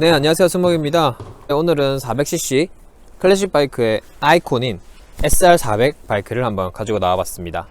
네, 안녕하세요. 승목입니다. 네, 오늘은 400cc 클래식 바이크의 아이콘인 SR400 바이크를 한번 가지고 나와봤습니다.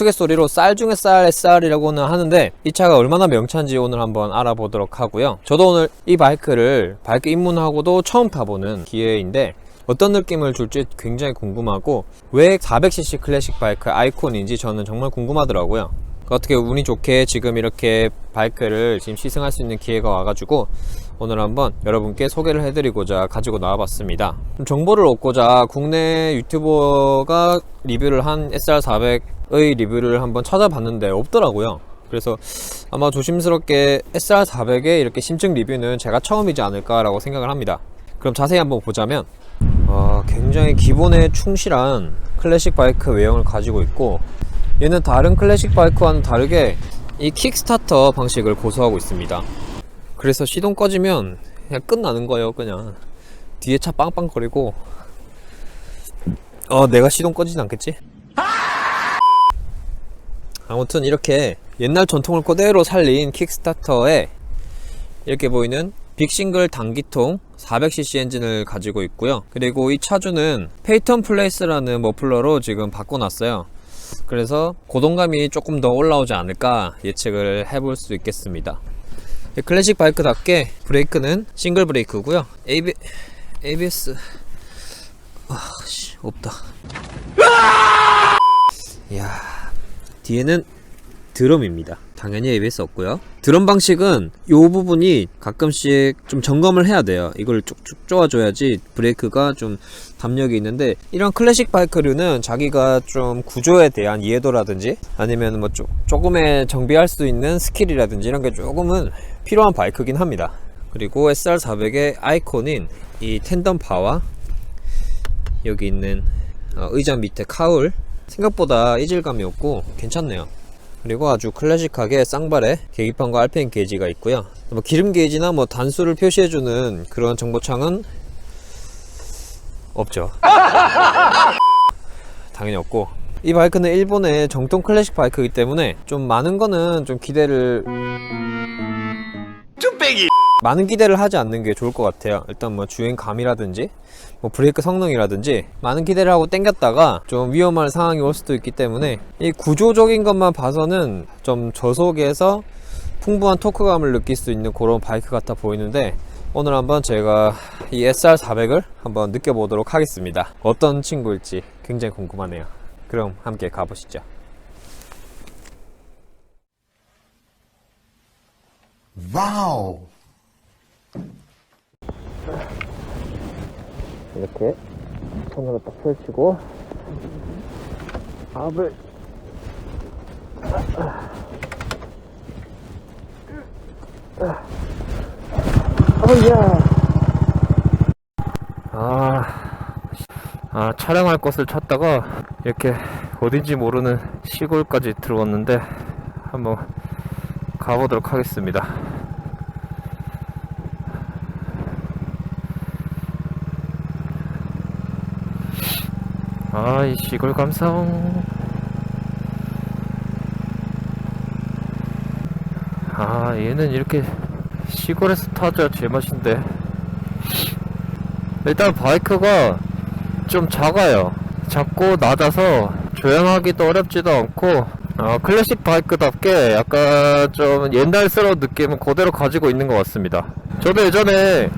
모스갯소리로 쌀 중에 쌀 SR이라고는 하는데 이 차가 얼마나 명차인지 오늘 한번 알아보도록 하고요. 저도 오늘 이 바이크를 바이크 입문하고도 처음 타보는 기회인데 어떤 느낌을 줄지 굉장히 궁금하고 왜 400cc 클래식 바이크 아이콘인지 저는 정말 궁금하더라고요. 어떻게 운이 좋게 지금 이렇게 바이크를 지금 시승할 수 있는 기회가 와가지고 오늘 한번 여러분께 소개를 해드리고자 가지고 나와봤습니다. 좀 정보를 얻고자 국내 유튜버가 리뷰를 한 SR400의 리뷰를 한번 찾아봤는데 없더라고요. 그래서 아마 조심스럽게 SR400의 이렇게 심층 리뷰는 제가 처음이지 않을까라고 생각을 합니다. 그럼 자세히 한번 보자면 어, 굉장히 기본에 충실한 클래식 바이크 외형을 가지고 있고 얘는 다른 클래식 바이크와는 다르게 이 킥스타터 방식을 고수하고 있습니다. 그래서 시동 꺼지면 그냥 끝나는 거예요, 그냥. 뒤에 차 빵빵거리고 어, 내가 시동 꺼지진 않겠지? 아무튼 이렇게 옛날 전통을 그대로 살린 킥스타터에 이렇게 보이는 빅싱글 단기통 400cc 엔진을 가지고 있고요. 그리고 이 차주는 페이턴 플레이스라는 머플러로 지금 바꿔놨어요. 그래서 고동감이 조금 더 올라오지 않을까 예측을 해볼 수 있겠습니다. 클래식 바이크답게 브레이크는 싱글 브레이크고요. AB, ABS 아, 씨, 없다. 이야, 뒤에는 드럼입니다. 당연히 ABS 없고요. 드럼 방식은 이 부분이 가끔씩 좀 점검을 해야 돼요. 이걸 쭉쭉 쪼아줘야지 브레이크가 좀 담력이 있는데 이런 클래식 바이크류는 자기가 좀 구조에 대한 이해도라든지 아니면 뭐 조, 조금의 정비할 수 있는 스킬이라든지 이런 게 조금은 필요한 바이크긴 합니다. 그리고 SR400의 아이콘인 이 텐덤 바와 여기 있는 어, 의자 밑에 카울 생각보다 이질감이 없고 괜찮네요. 그리고 아주 클래식하게 쌍발에 계기판과 RPM 게이지가 있고요. 뭐 기름 게이지나 뭐 단수를 표시해주는 그런 정보창은 없죠. 당연히 없고 이 바이크는 일본의 정통 클래식 바이크이기 때문에 좀 많은 거는 좀 기대를 많은 기대를 하지 않는 게 좋을 것 같아요. 일단 뭐 주행감이라든지 뭐 브레이크 성능이라든지 많은 기대를 하고 땡겼다가 좀 위험할 상황이 올 수도 있기 때문에 이 구조적인 것만 봐서는 좀 저속에서 풍부한 토크감을 느낄 수 있는 그런 바이크 같아 보이는데 오늘 한번 제가 이 SR400을 한번 느껴보도록 하겠습니다. 어떤 친구일지 굉장히 궁금하네요. 그럼 함께 가보시죠. 와우. 이렇게 손으로 딱 펼치고. 압을. 어이야. 아, 아 촬영할 곳을 찾다가 이렇게 어딘지 모르는 시골까지 들어왔는데 한번 가보도록 하겠습니다 아이 시골 감성 아 얘는 이렇게 시골에서 타줘야 제맛인데. 일단 바이크가 좀 작아요. 작고 낮아서 조향하기도 어렵지도 않고 어, 클래식 바이크답게 약간 좀 옛날스러운 느낌은 그대로 가지고 있는 것 같습니다. 저도 예전에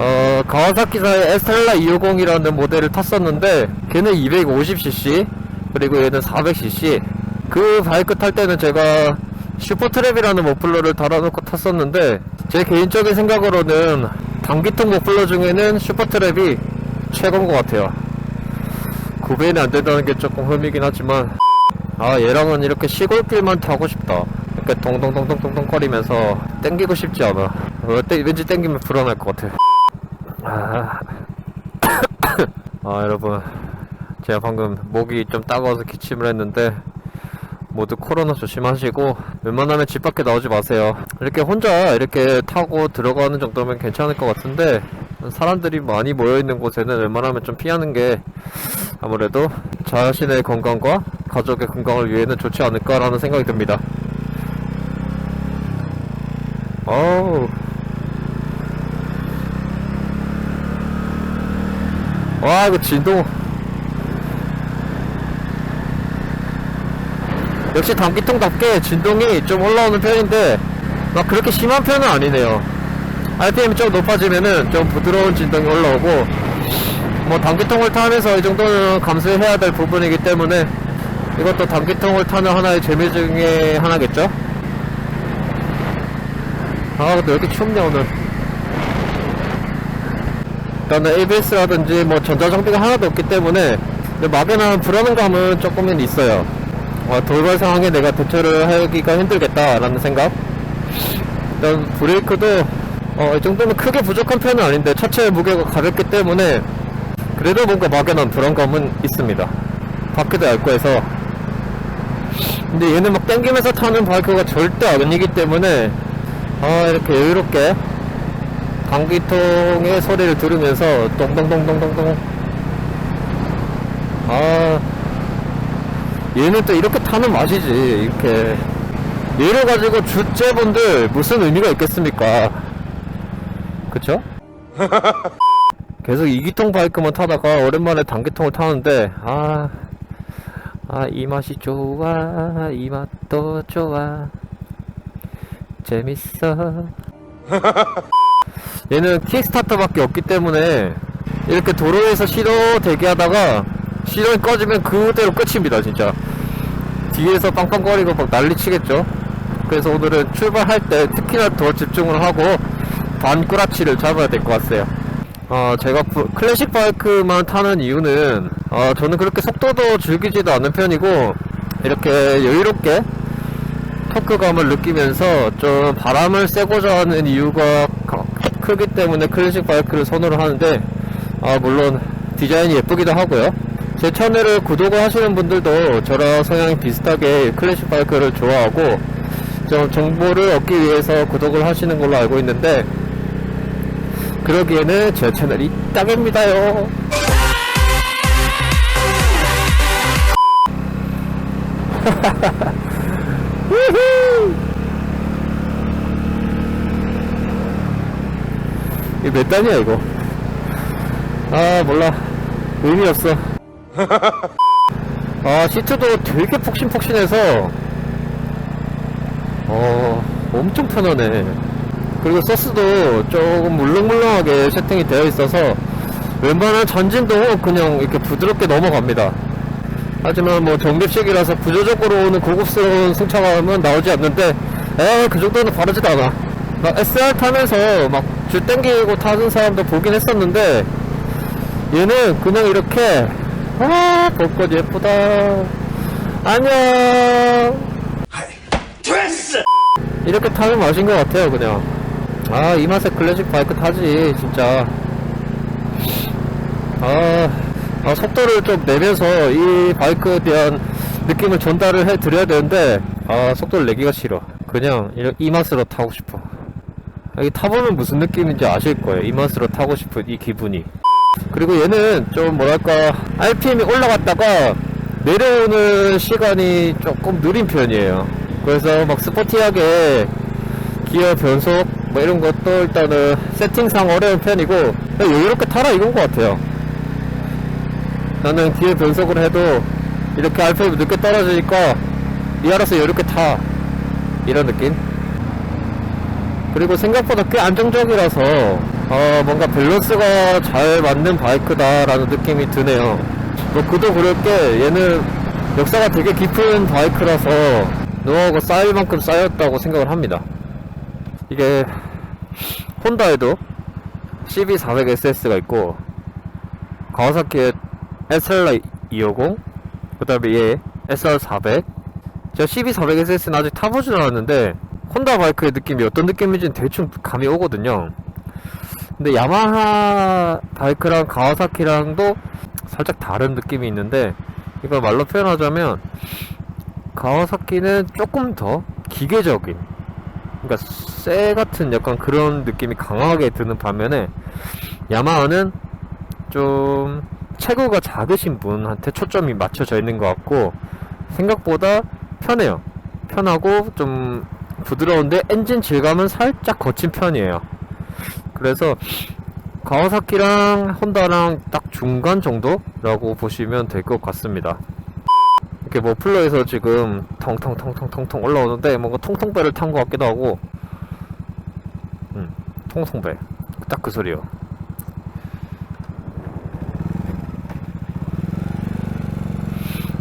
어, 가와사키사의 에스텔라 250이라는 모델을 탔었는데 걔는 250cc 그리고 얘는 400cc 그 바이크 탈 때는 제가 슈퍼트랩이라는 머플러를 달아놓고 탔었는데 제 개인적인 생각으로는 단기통 머플러 중에는 슈퍼트랩이 최고인 것 같아요. 구배는 안 된다는 게 조금 흠이긴 하지만 아 얘랑은 이렇게 시골길만 타고 싶다. 이렇게 동동동동동동 거리면서 땡기고 싶지 않아. 어, 땡- 왠지 땡기면 불안할 것 같아 아, 아 여러분. 제가 방금 목이 좀 따가워서 기침을 했는데 모두 코로나 조심하시고 웬만하면 집 밖에 나오지 마세요. 이렇게 혼자 이렇게 타고 들어가는 정도면 괜찮을 것 같은데 사람들이 많이 모여있는 곳에는 웬만하면 좀 피하는 게 아무래도 자신의 건강과 가족의 건강을 위해는 좋지 않을까라는 생각이 듭니다. 어우. 와, 이거 진동. 역시 단기통답게 진동이 좀 올라오는 편인데, 막 그렇게 심한 편은 아니네요. RPM이 좀 높아지면은 좀 부드러운 진동이 올라오고, 뭐 단기통을 타면서 이 정도는 감수해야 될 부분이기 때문에 이것도 단기통을 타는 하나의 재미 중에 하나겠죠? 아 근데 왜 이렇게 춥냐 오늘 일단은 ABS라든지 뭐 전자장비가 하나도 없기 때문에 막연한 불안감은 조금은 있어요 어, 돌발 상황에 내가 대처를 하기가 힘들겠다라는 생각 일단 브레이크도 어, 이 정도면 크게 부족한 편은 아닌데 차체의 무게가 가볍기 때문에 그래도 뭔가 막연한 불안감은 있습니다. 바퀴도 얇고 해서. 근데 얘는 막 땡기면서 타는 바이크가 절대 아니기 때문에, 아, 이렇게 여유롭게 방귀통의 소리를 들으면서 똥똥똥똥똥똥. 아, 얘는 또 이렇게 타는 맛이지, 이렇게. 얘를 가지고 주제분들 무슨 의미가 있겠습니까? 그쵸? 계속 이기통 바이크만 타다가 오랜만에 단기통을 타는데 아, 아 이 맛이 좋아 이 맛도 좋아 재밌어 얘는 킥스타터밖에 없기 때문에 이렇게 도로에서 시도 대기하다가 시동이 꺼지면 그대로 끝입니다 진짜. 뒤에서 빵빵거리고 막 난리치겠죠? 그래서 오늘은 출발할 때 특히나 더 집중을 하고 반꾸라치를 잡아야 될 것 같아요. 어, 제가 부- 클래식 바이크만 타는 이유는, 어, 저는 그렇게 속도도 즐기지도 않는 편이고, 이렇게 여유롭게 토크감을 느끼면서 좀 바람을 쐬고자 하는 이유가 가- 크기 때문에 클래식 바이크를 선호를 하는데, 아, 물론 디자인이 예쁘기도 하고요. 제 채널을 구독을 하시는 분들도 저랑 성향이 비슷하게 클래식 바이크를 좋아하고, 좀 정보를 얻기 위해서 구독을 하시는 걸로 알고 있는데, 그러기에는 제 채널이 딱입니다요. 우후! 몇 단이야 이거? 아 몰라 의미 없어. 아 시트도 되게 폭신폭신해서 어 엄청 편하네. 그리고 소스도 조금 물렁물렁하게 세팅이 되어 있어서 웬만한 전진도 그냥 이렇게 부드럽게 넘어갑니다. 하지만 뭐 정립식이라서 구조적으로 오는 고급스러운 승차감은 나오지 않는데 에그 정도는 바르지도 않아. 막 SR 타면서 막 줄 땡기고 타는 사람도 보긴 했었는데 얘는 그냥 이렇게 아 벚꽃 예쁘다. 안녕. 이렇게 타는 맛인 것 같아요 그냥. 아 이 맛에 클래식 바이크 타지 진짜. 아, 아, 속도를 좀 내면서 이 바이크에 대한 느낌을 전달을 해 드려야 되는데 아 속도를 내기가 싫어. 그냥 이, 이 맛으로 타고 싶어 여기 타보면 무슨 느낌인지 아실 거예요. 이 맛으로 타고 싶은 이 기분이. 그리고 얘는 좀 뭐랄까 RPM이 올라갔다가 내려오는 시간이 조금 느린 편이에요. 그래서 막 스포티하게 기어 변속 뭐 이런 것도 일단은 세팅상 어려운 편이고 여유롭게 타라 이건 것 같아요. 나는 기어 변속을 해도 이렇게 RPM이 늦게 떨어지니까 니 알아서 이렇게 타. 이런 느낌 그리고 생각보다 꽤 안정적이라서 어, 뭔가 밸런스가 잘 맞는 바이크다라는 느낌이 드네요. 뭐 그도 그럴 게 얘는 역사가 되게 깊은 바이크라서 노하우가 쌓일 만큼 쌓였다고 생각을 합니다. 이게 혼다에도 CB400SS가 있고 가와사키의 SLR 250 그 다음에 얘 SR400 제가 CB400SS는 아직 타보진 않았는데 혼다 바이크의 느낌이 어떤 느낌인지는 대충 감이 오거든요 근데 야마하 바이크랑 가와사키랑도 살짝 다른 느낌이 있는데 이걸 말로 표현하자면 가와사키는 조금 더 기계적인 그러니까 쇠 같은 약간 그런 느낌이 강하게 드는 반면에 야마하는 좀 체구가 작으신 분한테 초점이 맞춰져 있는 것 같고 생각보다 편해요. 편하고 좀 부드러운데 엔진 질감은 살짝 거친 편이에요. 그래서 가와사키랑 혼다랑 딱 중간 정도라고 보시면 될 것 같습니다. 이렇게 뭐 플러에서 지금 텅텅텅텅텅텅 올라오는데 뭔가 통통배를 탄 것 같기도 하고 음, 통통배 딱 그 소리요.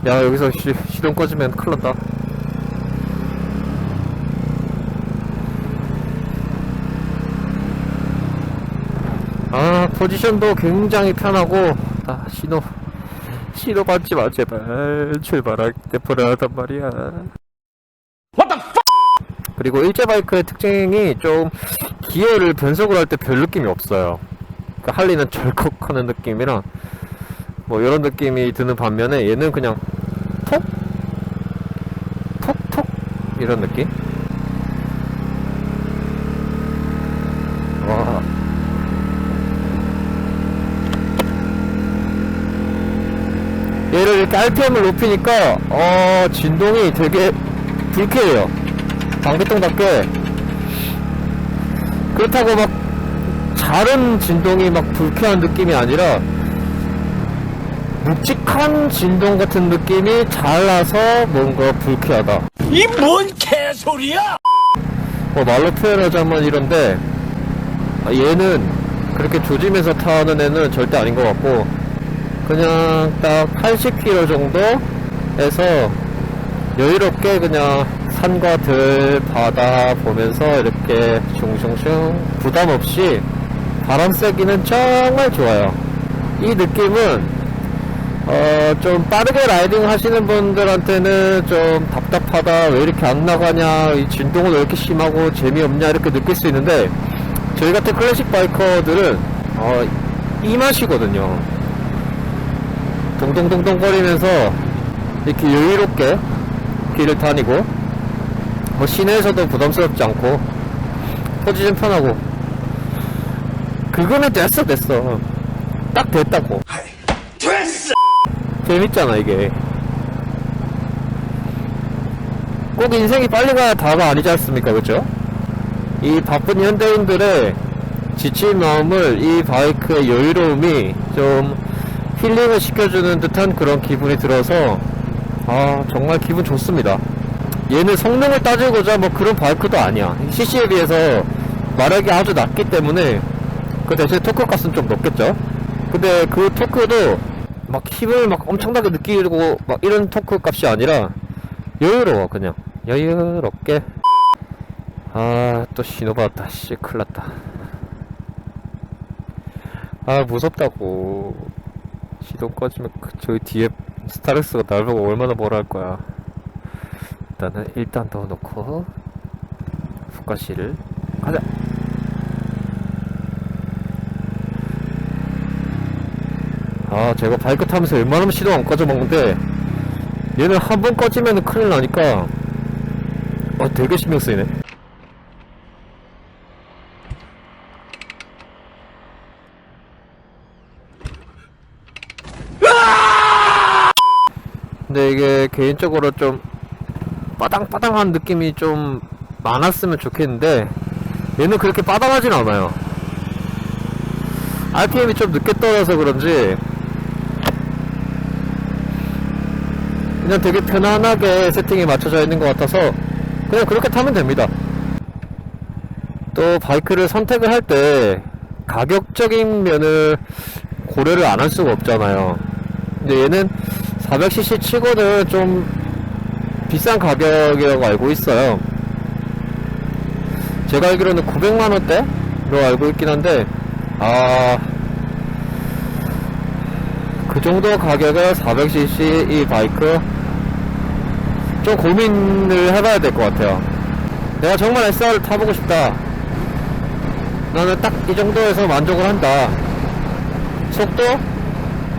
야 여기서 시, 시동 꺼지면 큰일 난다 아 포지션도 굉장히 편하고 아 신호 신호 받지 마 제발 출발할 때 불안하단 말이야 그리고 일제 바이크의 특징이 좀 기어를 변속을 할 때 별 느낌이 없어요 그러니까 할리는 절컥하는 느낌이랑 뭐 이런 느낌이 드는 반면에 얘는 그냥 톡? 톡톡? 이런 느낌? 와. 얘를 이렇게 RPM을 높이니까, 어, 진동이 되게 불쾌해요. 방배통답게. 그렇다고 막, 다른 진동이 막 불쾌한 느낌이 아니라, 묵직한 진동 같은 느낌이 잘나서 뭔가 불쾌하다. 이 뭔 개소리야! 뭐 말로 표현하자면 이런데 아, 얘는 그렇게 조짐해서 타는 애는 절대 아닌 것 같고 그냥 딱 80km 정도에서 여유롭게 그냥 산과 들, 바다 보면서 이렇게 슝슝슝 부담 없이 바람 쐬기는 정말 좋아요. 이 느낌은 어, 좀 빠르게 라이딩 하시는 분들한테는 좀 답답하다, 왜 이렇게 안 나가냐, 이 진동은 왜 이렇게 심하고 재미없냐, 이렇게 느낄 수 있는데, 저희 같은 클래식 바이커들은, 어, 이 맛이거든요. 동동동동 거리면서, 이렇게 여유롭게 길을 다니고, 뭐 시내에서도 부담스럽지 않고, 포지션 편하고, 그거는 됐어, 됐어. 딱 됐다고. 됐어! 재밌잖아 이게 꼭 인생이 빨리 가야 다가 아니지 않습니까 그죠? 이 바쁜 현대인들의 지친 마음을 이 바이크의 여유로움이 좀 힐링을 시켜주는 듯한 그런 기분이 들어서 아 정말 기분 좋습니다. 얘는 성능을 따지고자 뭐 그런 바이크도 아니야. CC에 비해서 마력이 아주 낮기 때문에 그 대신 토크 값은 좀 높겠죠? 근데 그 토크도 막 힘을 막 엄청나게 느끼고 막 이런 토크 값이 아니라 여유로워 그냥. 여유롭게. 아 또 신호 받았다. 씨 큰일났다. 아 무섭다고 시동 꺼지면 그 저기 뒤에 스타렉스가 날 보고 얼마나 뭐라 할 거야. 일단은 일단 더 놓고 붓가시를 가자. 아 제가 타면서 웬만하면 시동 안 꺼져 먹는데 얘는 한 번 꺼지면 큰일 나니까. 어 되게 신경 쓰이네 근데 이게 개인적으로 좀 빠당빠당한 느낌이 좀 많았으면 좋겠는데 얘는 그렇게 빠당하진 않아요 RPM이 좀 늦게 떨어서 그런지 그냥 되게 편안하게 세팅이 맞춰져 있는 것 같아서 그냥 그렇게 타면 됩니다. 또 바이크를 선택을 할 때 가격적인 면을 고려를 안 할 수가 없잖아요. 근데 얘는 400cc 치고는 좀 비싼 가격이라고 알고 있어요. 제가 알기로는 900만 원대로 알고 있긴 한데 아. 그 정도 가격에 400cc 이 바이크 좀 고민을 해봐야 될 것 같아요. 내가 정말 SR을 타보고 싶다. 나는 딱 이 정도에서 만족을 한다. 속도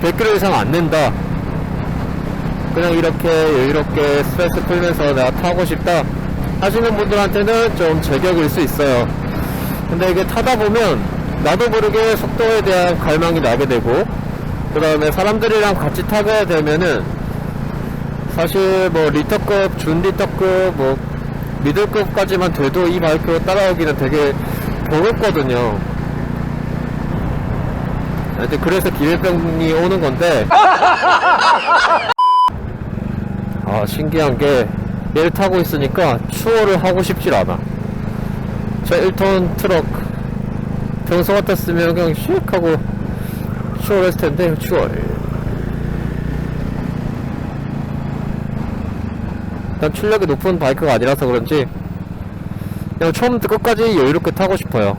100km 이상 안 낸다. 그냥 이렇게 여유롭게 스트레스 풀면서 내가 타고 싶다 하시는 분들한테는 좀 제격일 수 있어요. 근데 이게 타다 보면 나도 모르게 속도에 대한 갈망이 나게 되고 그 다음에 사람들이랑 같이 타게 되면은 사실 뭐 리터급, 준리터급, 뭐 미들급까지만 돼도 이 바이크 따라오기는 되게 버겁거든요. 그래서 기회병이 오는 건데 아 신기한 게 얘를 타고 있으니까 추월을 하고 싶질 않아. 저 1톤 트럭 평소 같았으면 그냥 슉 하고 추월했을 텐데 추월. 일단 출력이 높은 바이크가 아니라서 그런지 그냥 처음부터 끝까지 여유롭게 타고 싶어요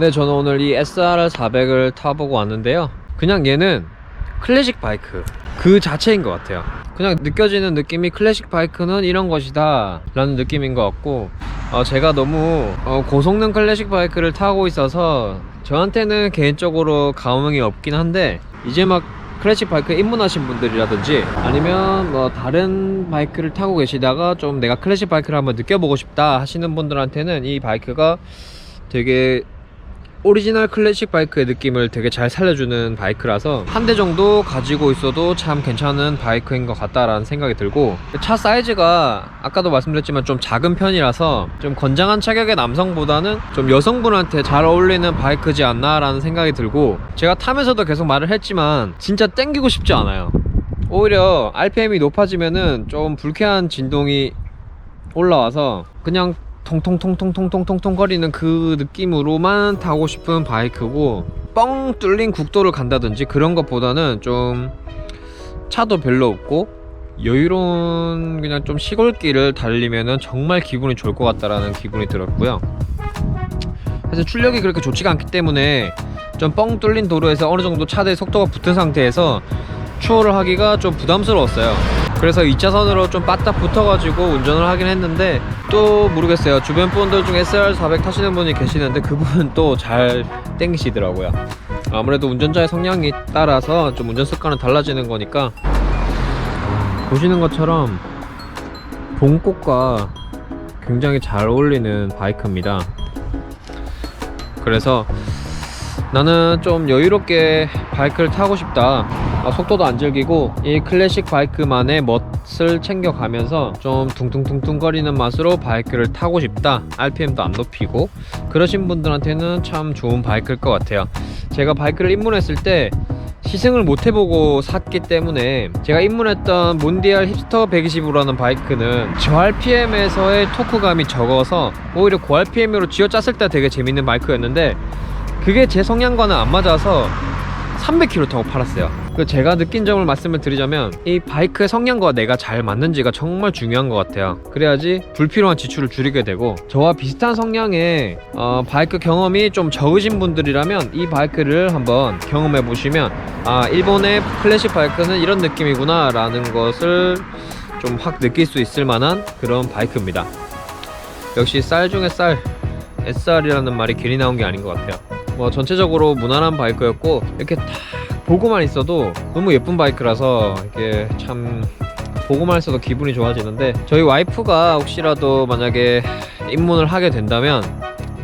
네, 저는 오늘 이 SR 400을 타보고 왔는데요. 그냥 얘는 클래식 바이크 그 자체인 것 같아요. 그냥 느껴지는 느낌이 클래식 바이크는 이런 것이다 라는 느낌인 것 같고 어, 제가 너무 어, 고성능 클래식 바이크를 타고 있어서 저한테는 개인적으로 감흥이 없긴 한데 이제 막 클래식 바이크에 입문하신 분들이라든지 아니면 뭐 다른 바이크를 타고 계시다가 좀 내가 클래식 바이크를 한번 느껴보고 싶다 하시는 분들한테는 이 바이크가 되게 오리지널 클래식 바이크의 느낌을 되게 잘 살려주는 바이크라서 한 대 정도 가지고 있어도 참 괜찮은 바이크인 것 같다라는 생각이 들고 차 사이즈가 아까도 말씀드렸지만 좀 작은 편이라서 좀 건장한 체격의 남성보다는 좀 여성분한테 잘 어울리는 바이크지 않나라는 생각이 들고 제가 타면서도 계속 말을 했지만 진짜 땡기고 싶지 않아요. 오히려 RPM이 높아지면은 좀 불쾌한 진동이 올라와서 그냥 통통통통통통통통 거리는 그 느낌으로만 타고 싶은 바이크고 뻥 뚫린 국도를 간다든지 그런 것보다는 좀 차도 별로 없고 여유로운 그냥 좀 시골길을 달리면은 정말 기분이 좋을 것 같다라는 기분이 들었고요. 사실 출력이 그렇게 좋지가 않기 때문에 좀 뻥 뚫린 도로에서 어느 정도 차들의 속도가 붙은 상태에서 추월을 하기가 좀 부담스러웠어요. 그래서 2차선으로 좀 빠딱 붙어가지고 운전을 하긴 했는데 또 모르겠어요. 주변 분들 중에 SR400 타시는 분이 계시는데 그분은 또 잘 땡기시더라고요. 아무래도 운전자의 성향이 따라서 좀 운전 습관은 달라지는 거니까 보시는 것처럼 봄꽃과 굉장히 잘 어울리는 바이크입니다. 그래서 나는 좀 여유롭게 바이크를 타고 싶다. 아, 속도도 안 즐기고 이 클래식 바이크만의 멋을 챙겨가면서 좀 둥둥둥둥거리는 맛으로 바이크를 타고 싶다. RPM도 안 높이고 그러신 분들한테는 참 좋은 바이크일 것 같아요. 제가 바이크를 입문했을 때 시승을 못 해보고 샀기 때문에 제가 입문했던 몬디알 힙스터 120으로는 바이크는 저 RPM에서의 토크감이 적어서 오히려 고 RPM으로 쥐어짰을 때 되게 재밌는 바이크였는데 그게 제 성향과는 안 맞아서 300km 타고 팔았어요. 그 제가 느낀 점을 말씀을 드리자면 이 바이크의 성향과 내가 잘 맞는지가 정말 중요한 것 같아요. 그래야지 불필요한 지출을 줄이게 되고 저와 비슷한 성향의 어, 바이크 경험이 좀 적으신 분들이라면 이 바이크를 한번 경험해 보시면 아 일본의 클래식 바이크는 이런 느낌이구나 라는 것을 좀 확 느낄 수 있을 만한 그런 바이크입니다. 역시 쌀 중에 쌀 SR이라는 말이 괜히 나온 게 아닌 것 같아요. 뭐 전체적으로 무난한 바이크였고 이렇게 딱 보고만 있어도 너무 예쁜 바이크라서 이게 참 보고만 있어도 기분이 좋아지는데 저희 와이프가 혹시라도 만약에 입문을 하게 된다면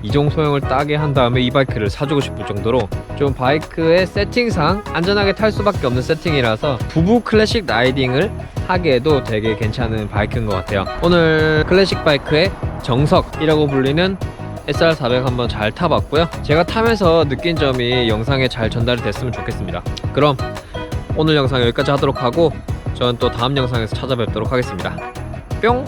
이종 소형을 따게 한 다음에 이 바이크를 사주고 싶을 정도로 좀 바이크의 세팅상 안전하게 탈 수밖에 없는 세팅이라서 부부 클래식 라이딩을 하기에도 되게 괜찮은 바이크인 것 같아요. 오늘 클래식 바이크의 정석이라고 불리는 SR400 한번 잘 타봤고요. 제가 타면서 느낀 점이 영상에 잘 전달이 됐으면 좋겠습니다. 그럼 오늘 영상 여기까지 하도록 하고 저는 또 다음 영상에서 찾아뵙도록 하겠습니다. 뿅!